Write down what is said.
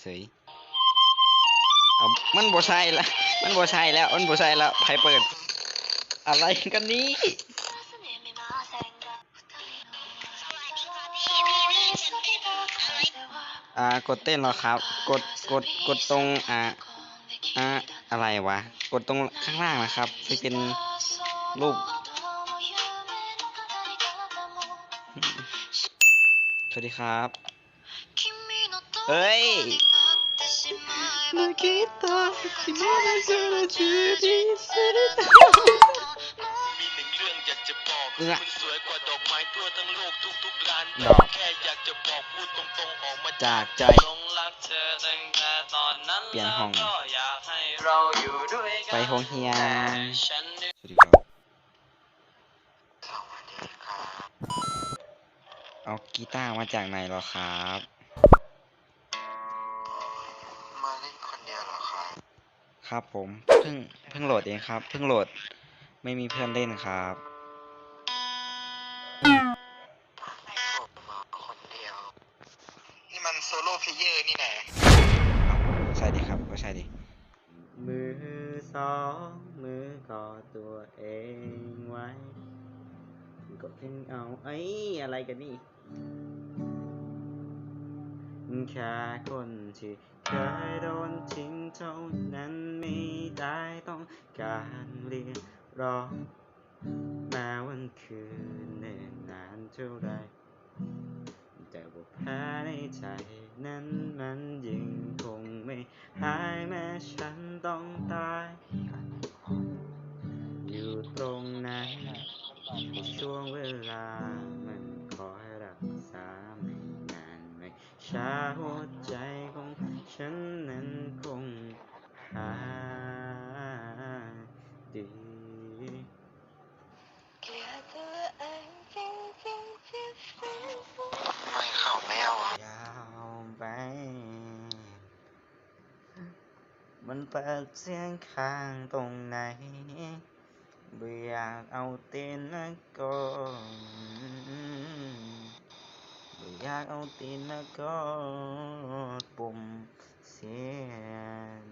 เสยเอามันบ่ใช่ละมันบ่ใช่แล้ว มันบ่ใช่แล้วใครเปิด อะไรกันนี้อ่ากดเต้นเหรอครับ กดกดกดตรงอ่าอ่าอะไรวะ กดตรงข้างล่างนะครับจะเป็นรูปสวัสดีครับ เฮ้ยมีหนึ่งเรื่องอยากจะบอกเอื้อคุณสวยกว่าดอกไม้ทั่วทั้งโลกทุกๆร้านดอกแค่อยากจะบอกพูดตรงๆออกมาจากใจหลงรักเธอตั้งแต่ตอนนั้นเปลี่ยนห้องแล้วก็อยากให้เราอยู่ด้วยกันไปโรงเรียนแต่ฉันนึกสวัสดีครับเอากีตาร์มาจากไหนเหรอครับ ครับผมเพิ่งเพิ่งโหลดเองครับเพิ่งโหลดไม่มีเพื่อนเล่นครับผมมาคนเดียวนี่มันโซโล่เพลเยอร์นี่แหละใช่ดิครับก็ใช่ดิมือสองมือกอดตัวเองไว้ก็เพ่งเอาไอ้ยอะไรกันนี่ แค่คนที่เคยโดนทิ้งเท่านั้นไม่ได้ต้องการเรียกร้องแม้วันคืนเนิ่นนานเท่าไรแต่ว่าแพ้ในใจนั้นมันยิ่งคงไม่หายแม้ฉันต้องตาย อยู่ตรงนั้นในช่วงเว ช้าหัวใจของฉันนั้นคงหายดีไม่เข้าไม่เอาอะยาวไปมันเปิดเสียงข้างตรงไหนไม่อยากเอาตีนมากดไม่อยากเอาตีน มากด